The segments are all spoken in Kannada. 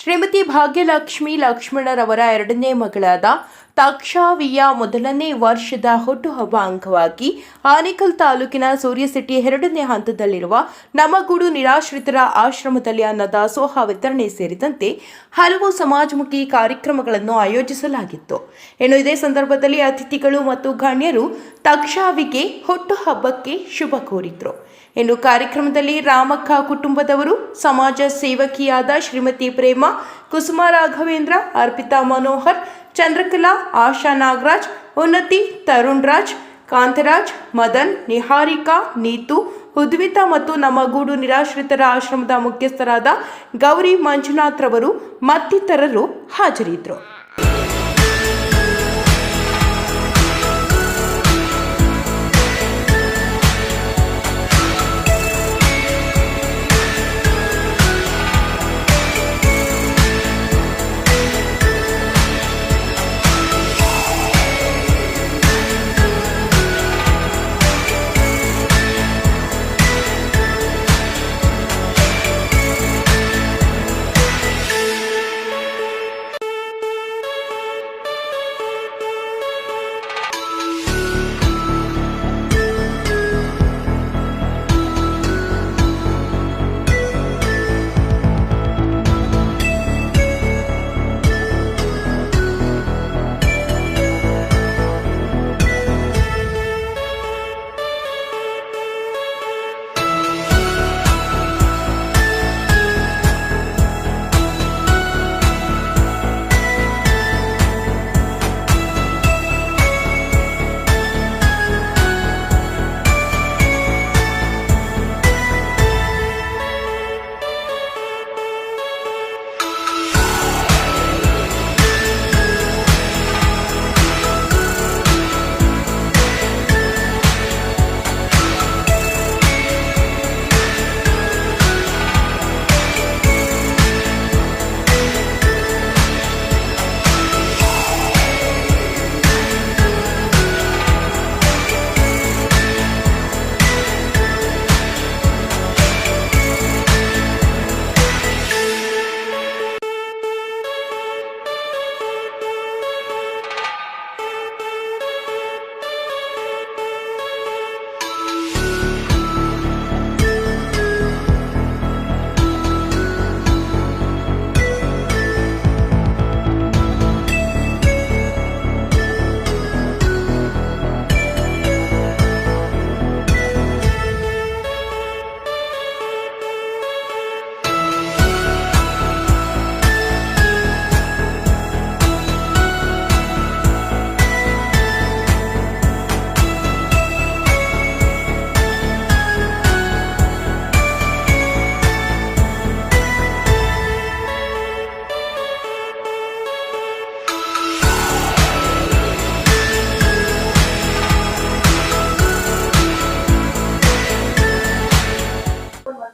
ಶ್ರೀಮತಿ ಭಾಗ್ಯಲಕ್ಷ್ಮಿ ಲಕ್ಷ್ಮಣರವರ ಎರಡನೇ ಮಗಳಾದ ತಾಕ್ಷಾವಿಯ ಮೊದಲನೇ ವರ್ಷದ ಹುಟ್ಟುಹಬ್ಬ ಅಂಗವಾಗಿ ಆನೇಕಲ್ ತಾಲೂಕಿನ ಸೂರ್ಯಸಿಟಿ ಎರಡನೇ ಹಂತದಲ್ಲಿರುವ ನಮಗೂಡು ನಿರಾಶ್ರಿತರ ಆಶ್ರಮದಲ್ಲಿ ಅನ್ನದಾಸೋಹ ವಿತರಣೆ ಸೇರಿದಂತೆ ಹಲವು ಸಮಾಜಮುಖಿ ಕಾರ್ಯಕ್ರಮಗಳನ್ನು ಆಯೋಜಿಸಲಾಗಿತ್ತು. ಇನ್ನು ಇದೇ ಸಂದರ್ಭದಲ್ಲಿ ಅತಿಥಿಗಳು ಮತ್ತು ಗಣ್ಯರು ತಕ್ಷಾವಿಗೆ ಹುಟ್ಟುಹಬ್ಬಕ್ಕೆ ಶುಭ ಕೋರಿದ್ರು. ಇನ್ನು ಕಾರ್ಯಕ್ರಮದಲ್ಲಿ ರಾಮಕ್ಕ ಕುಟುಂಬದವರು, ಸಮಾಜ ಸೇವಕಿಯಾದ ಶ್ರೀಮತಿ ಪ್ರೇಮ, ಕುಸುಮ ರಾಘವೇಂದ್ರ, ಅರ್ಪಿತಾ ಮನೋಹರ್ ಚಂದ್ರಕಲಾ, ಆಶಾ ನಾಗರಾಜ್, ಉನ್ನತಿ ತರುಣ್ ರಾಜ್ ಕಾಂತರಾಜ್, ಮದನ್, ನಿಹಾರಿಕಾ, ನೀತು, ಉದ್ವಿತಾ ಮತ್ತು ನಮ್ಮ ಗೂಡು ನಿರಾಶ್ರಿತರ ಆಶ್ರಮದ ಮುಖ್ಯಸ್ಥರಾದ ಗೌರಿ ಮಂಜುನಾಥ್ರವರು ಮತ್ತಿತರರು ಹಾಜರಿದ್ದರು.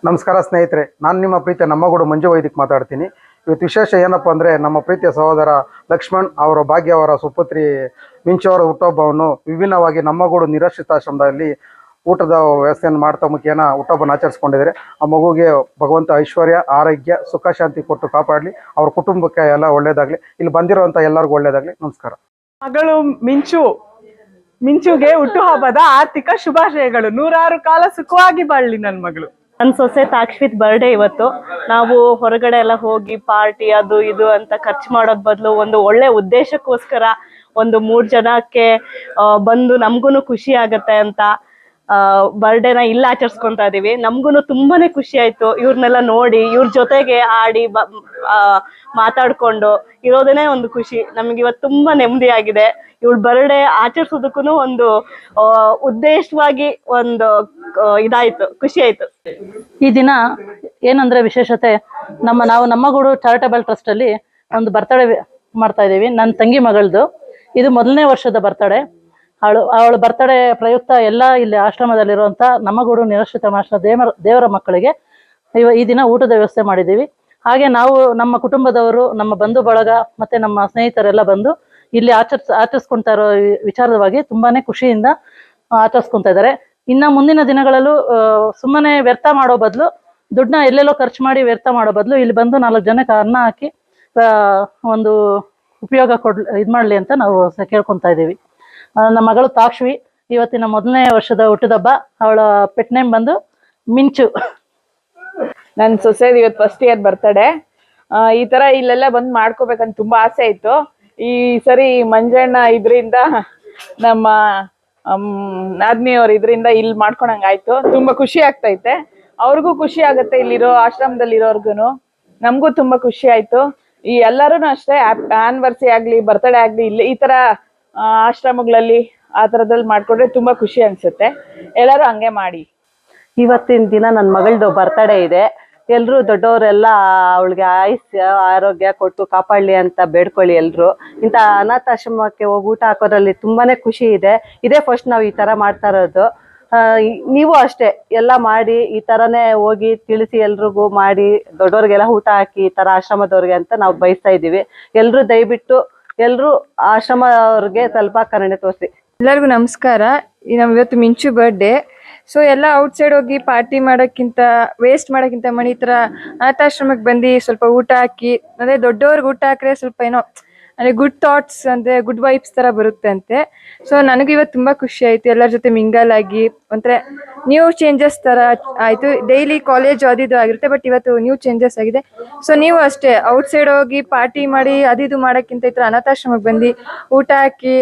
ನಮಸ್ಕಾರ ಸ್ನೇಹಿತರೆ, ನಾನು ನಿಮ್ಮ ಪ್ರೀತಿಯ ನಮ್ಮಗೂಡು ಮಂಜು ವೈದಿಕ್ ಮಾತಾಡ್ತೀನಿ. ಇವತ್ತು ವಿಶೇಷ ಏನಪ್ಪ ಅಂದರೆ ನಮ್ಮ ಪ್ರೀತಿಯ ಸಹೋದರ ಲಕ್ಷ್ಮಣ್ ಅವರ, ಭಾಗ್ಯ ಅವರ ಸುಪುತ್ರಿ ಮಿಂಚು ಅವರ ಹುಟ್ಟುಹಬ್ಬವನ್ನು ವಿಭಿನ್ನವಾಗಿ ನಮ್ಮಗೂಡು ನಿರಾಶ್ರಿತಾಶ್ರಮದಲ್ಲಿ ಊಟದ ವ್ಯವಸ್ಥೆಯನ್ನು ಮಾಡ್ತಾ ಮುಖೇನ ಹುಟ್ಟಹಬ್ಬನ ಆಚರಿಸ್ಕೊಂಡಿದ್ದಾರೆ. ಆ ಮಗುಗೆ ಭಗವಂತ ಐಶ್ವರ್ಯ, ಆರೋಗ್ಯ, ಸುಖ, ಶಾಂತಿ ಕೊಟ್ಟು ಕಾಪಾಡಲಿ. ಅವ್ರ ಕುಟುಂಬಕ್ಕೆ ಎಲ್ಲ ಒಳ್ಳೇದಾಗಲಿ. ಇಲ್ಲಿ ಬಂದಿರುವಂಥ ಎಲ್ಲರಿಗೂ ಒಳ್ಳೇದಾಗಲಿ. ನಮಸ್ಕಾರ. ಮಗಳು ಮಿಂಚು, ಮಿಂಚುಗೆ ಹುಟ್ಟುಹಬ್ಬದ ಆರ್ಥಿಕ ಶುಭಾಶಯಗಳು. ನೂರಾರು ಕಾಲ ಸುಖವಾಗಿ ಬಾಳಲಿ ನನ್ನ ಮಗಳು. ನನ್ನ ಸೊಸೆ ತಾಕ್ಷಿತ್ ಬರ್ಡೇ ಇವತ್ತು. ನಾವು ಹೊರಗಡೆ ಎಲ್ಲ ಹೋಗಿ ಪಾರ್ಟಿ ಅದು ಇದು ಅಂತ ಖರ್ಚು ಮಾಡೋದ್ ಬದಲು ಒಂದು ಒಳ್ಳೆ ಉದ್ದೇಶಕ್ಕೋಸ್ಕರ ಒಂದು ಮೂರ್ ಜನಕ್ಕೆ ಬಂದು ನಮ್ಗೂನು ಖುಷಿ ಆಗತ್ತೆ ಅಂತ ಬರ್ಡೇನ ಇಲ್ಲ ಆಚರಿಸ್ಕೊಂತಾ ಇದೀವಿ. ನಮ್ಗೂನು ತುಂಬಾನೇ ಖುಷಿ ಆಯ್ತು. ಇವ್ರನ್ನೆಲ್ಲ ನೋಡಿ, ಇವ್ರ ಜೊತೆಗೆ ಆಡಿ ಮಾತಾಡ್ಕೊಂಡು ಇರೋದೇನೆ ಒಂದು ಖುಷಿ. ನಮ್ಗೆ ಇವತ್ತು ತುಂಬಾ ನೆಮ್ಮದಿ ಆಗಿದೆ ಇವಳು ಬರ್ಡೇ ಆಚರಿಸೋದಕ್ಕೂ ಒಂದು ಉದ್ದೇಶವಾಗಿ ಒಂದು ಇದಾಯ್ತು, ಖುಷಿ ಆಯ್ತು. ಈ ದಿನ ಏನಂದ್ರೆ ವಿಶೇಷತೆ, ನಮ್ಮ, ನಾವು ನಮ್ಮಗೂಡು ಚಾರಿಟಬಲ್ ಟ್ರಸ್ಟ್ ಅಲ್ಲಿ ಒಂದು ಬರ್ತಡೆ ಮಾಡ್ತಾ ಇದ್ದೀವಿ. ನನ್ನ ತಂಗಿ ಮಗಳದು. ಇದು ಮೊದಲನೇ ವರ್ಷದ ಬರ್ತಡೆ ಅವಳು, ಅವಳ ಬರ್ತಡೆ ಪ್ರಯುಕ್ತ ಎಲ್ಲ ಇಲ್ಲಿ ಆಶ್ರಮದಲ್ಲಿರುವಂತ ನಮ್ಮಗೂಡು ನಿರಾಶ್ರಿತ ಆಶ್ರಮ ದೇವರ ದೇವರ ಮಕ್ಕಳಿಗೆ ಇವ ಈ ದಿನ ಊಟದ ವ್ಯವಸ್ಥೆ ಮಾಡಿದ್ದೀವಿ. ಹಾಗೆ ನಾವು ನಮ್ಮ ಕುಟುಂಬದವರು, ನಮ್ಮ ಬಂಧು ಬಳಗ ಮತ್ತೆ ನಮ್ಮ ಸ್ನೇಹಿತರೆಲ್ಲ ಬಂದು ಇಲ್ಲಿ ಆಚರಿಸ್, ಆಚರಿಸ್ಕೊಂತ ಇರೋ ವಿಚಾರವಾಗಿ ತುಂಬಾನೇ ಖುಷಿಯಿಂದ ಆಚರಿಸ್ಕೊಂತ ಇದ್ದಾರೆ. ಇನ್ನ ಮುಂದಿನ ದಿನಗಳಲ್ಲೂ ಸುಮ್ಮನೆ ವ್ಯರ್ಥ ಮಾಡೋ ಬದಲು, ದುಡ್ಡನ್ನ ಎಲ್ಲೆಲ್ಲೋ ಖರ್ಚು ಮಾಡಿ ವ್ಯರ್ಥ ಮಾಡೋ ಬದಲು ಇಲ್ಲಿ ಬಂದು ನಾಲ್ಕು ಜನಕ್ಕೆ ಅನ್ನ ಹಾಕಿ ಒಂದು ಉಪಯೋಗ ಕೊಡ್, ಇದು ಮಾಡಲಿ ಅಂತ ನಾವು ಕೇಳ್ಕೊತಾ ಇದ್ದೀವಿ. ನಮ್ಮ ಮಗಳು ತಾಕ್ಷ್ವಿ ಇವತ್ತಿನ ಮೊದಲನೇ ವರ್ಷದ ಹುಟ್ಟಿದಬ್ಬ, ಅವಳ ಪೆಟ್ ನೇಮ್ ಬಂದು ಮಿಂಚು. ನನ್ನ ಸೊಸೆದು ಇವತ್ತು ಫಸ್ಟ್ ಇಯರ್ ಬರ್ತಡೆ ಈ ತರ ಇಲ್ಲೆಲ್ಲ ಬಂದು ಮಾಡ್ಕೋಬೇಕಂತ ತುಂಬಾ ಆಸೆ ಇತ್ತು. ಈ ಸರಿ ಮಂಜಣ್ಣ ಇದರಿಂದ ನಮ್ಮ ನಾದ್ನಿಯವ್ರ ಇದರಿಂದ ಇಲ್ಲಿ ಮಾಡ್ಕೊಳಂಗಾಯ್ತು ತುಂಬಾ ಖುಷಿ ಆಗ್ತೈತೆ. ಅವ್ರಿಗೂ ಖುಷಿ ಆಗತ್ತೆ ಇಲ್ಲಿರೋ ಆಶ್ರಮದಲ್ಲಿರೋರ್ಗು ನಮಗೂ ತುಂಬಾ ಖುಷಿ ಆಯ್ತು. ಈ ಎಲ್ಲರೂ ಅಷ್ಟೇ ಆನಿವರ್ಸರಿ ಆಗ್ಲಿ ಬರ್ತಡೇ ಆಗ್ಲಿ, ಇಲ್ಲಿ ಈ ತರ ಆಶ್ರಮಗಳಲ್ಲಿ ಆ ಥರದಲ್ಲಿ ಮಾಡ್ಕೊಂಡ್ರೆ ತುಂಬಾ ಖುಷಿ ಅನ್ಸುತ್ತೆ. ಎಲ್ಲರೂ ಹಂಗೆ ಮಾಡಿ. ಇವತ್ತಿನ ದಿನ ನನ್ನ ಮಗಳದು ಬರ್ತಡೇ ಇದೆ. ಎಲ್ಲರೂ ದೊಡ್ಡವರೆಲ್ಲ ಅವಳಿಗೆ ಆಯುಷ್ಯ ಆರೋಗ್ಯ ಕೊಟ್ಟು ಕಾಪಾಡಲಿ ಅಂತ ಬೇಡ್ಕೊಳ್ಳಿ ಎಲ್ಲರೂ ಇಂಥ ಅನಾಥಾಶ್ರಮಕ್ಕೆ ಹೋಗಿ ಊಟ ಹಾಕೋದ್ರಲ್ಲಿ ತುಂಬಾನೇ ಖುಷಿ ಇದೆ. ಇದೇ ಫಸ್ಟ್ ನಾವು ಈ ತರ ಮಾಡ್ತಾ ಇರೋದು. ನೀವು ಅಷ್ಟೇ, ಎಲ್ಲ ಮಾಡಿ, ಈ ತರನೇ ಹೋಗಿ ತಿಳಿಸಿ ಎಲ್ರಿಗೂ ಮಾಡಿ, ದೊಡ್ಡವ್ರಿಗೆಲ್ಲ ಊಟ ಹಾಕಿ, ಈ ತರ ಆಶ್ರಮದವ್ರಿಗೆ ಅಂತ ನಾವು ಬಯಸ್ತಾ ಇದ್ದೀವಿ. ಎಲ್ಲರೂ ದಯವಿಟ್ಟು ಎಲ್ಲರೂ ಆಶ್ರಮದವ್ರಿಗೆ ಸ್ವಲ್ಪ ಕರುಣೆ ತೋರಿಸಿ. ಎಲ್ಲರಿಗೂ ನಮಸ್ಕಾರ. ನಮ್ಗೆ ಇವತ್ತು ಮಿಂಚು ಬರ್ಡೇ ಸೊ ಎಲ್ಲ ಔಟ್ಸೈಡ್ ಹೋಗಿ ಪಾರ್ಟಿ ಮಾಡೋಕ್ಕಿಂತ ವೇಸ್ಟ್ ಮಾಡೋಕ್ಕಿಂತ ಮನೆ ಥರ ಅನಾಥಾಶ್ರಮಕ್ಕೆ ಬಂದು ಸ್ವಲ್ಪ ಊಟ ಹಾಕಿ, ಅಂದರೆ ದೊಡ್ಡವ್ರಿಗೆ ಊಟ ಹಾಕಿದ್ರೆ ಸ್ವಲ್ಪ ಏನೋ, ಅಂದರೆ ಗುಡ್ ಥಾಟ್ಸ್ ಅಂದರೆ ಗುಡ್ ವೈಬ್ಸ್ ಥರ ಬರುತ್ತೆ ಅಂತೆ ಸೊ ನನಗೂ ಇವತ್ತು ತುಂಬ ಖುಷಿ ಆಯಿತು. ಎಲ್ಲರ ಜೊತೆ ಮಿಂಗಲ್ ಆಗಿ, ಒಂಥರ ನ್ಯೂ ಚೇಂಜಸ್ ಥರ ಆಯಿತು. ಡೈಲಿ ಕಾಲೇಜ್ ಅದಿದು ಆಗಿರುತ್ತೆ ಬಟ್ ಇವತ್ತು ನ್ಯೂ ಚೇಂಜಸ್ ಆಗಿದೆ. ಸೊ ನೀವು ಅಷ್ಟೇ ಔಟ್ಸೈಡ್ ಹೋಗಿ ಪಾರ್ಟಿ ಮಾಡಿ ಅದಿದು ಮಾಡೋಕ್ಕಿಂತ ಈ ಥರ ಅನಾಥಾಶ್ರಮಕ್ಕೆ ಬಂದು ಊಟ ಹಾಕಿ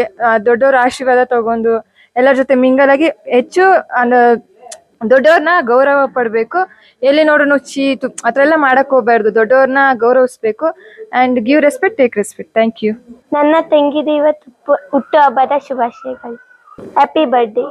ದೊಡ್ಡವ್ರ ಆಶೀರ್ವಾದ ತಗೊಂಡು ಎಲ್ಲರ ಜೊತೆ ಮಿಂಗಲ್ ಆಗಿ ಹೆಚ್ಚು ಅಂದ ದೊಡ್ಡವ್ರನ್ನ ಗೌರವ ಪಡಬೇಕು. ಎಲ್ಲಿ ನೋಡೋಣ ಚೀತು, ಆ ಥರ ಎಲ್ಲ ಮಾಡಕ್ ಹೋಗ್ಬಾರ್ದು. ದೊಡ್ಡವ್ರನ್ನ ಗೌರವಿಸ್ಬೇಕು. And give respect take respect thank you ನನ್ನ ತಂಗಿದು ಇವತ್ತು ಹುಟ್ಟು ಹುಟ್ಟುಹಬ್ಬದ ಶುಭಾಶಯಗಳು. Happy birthday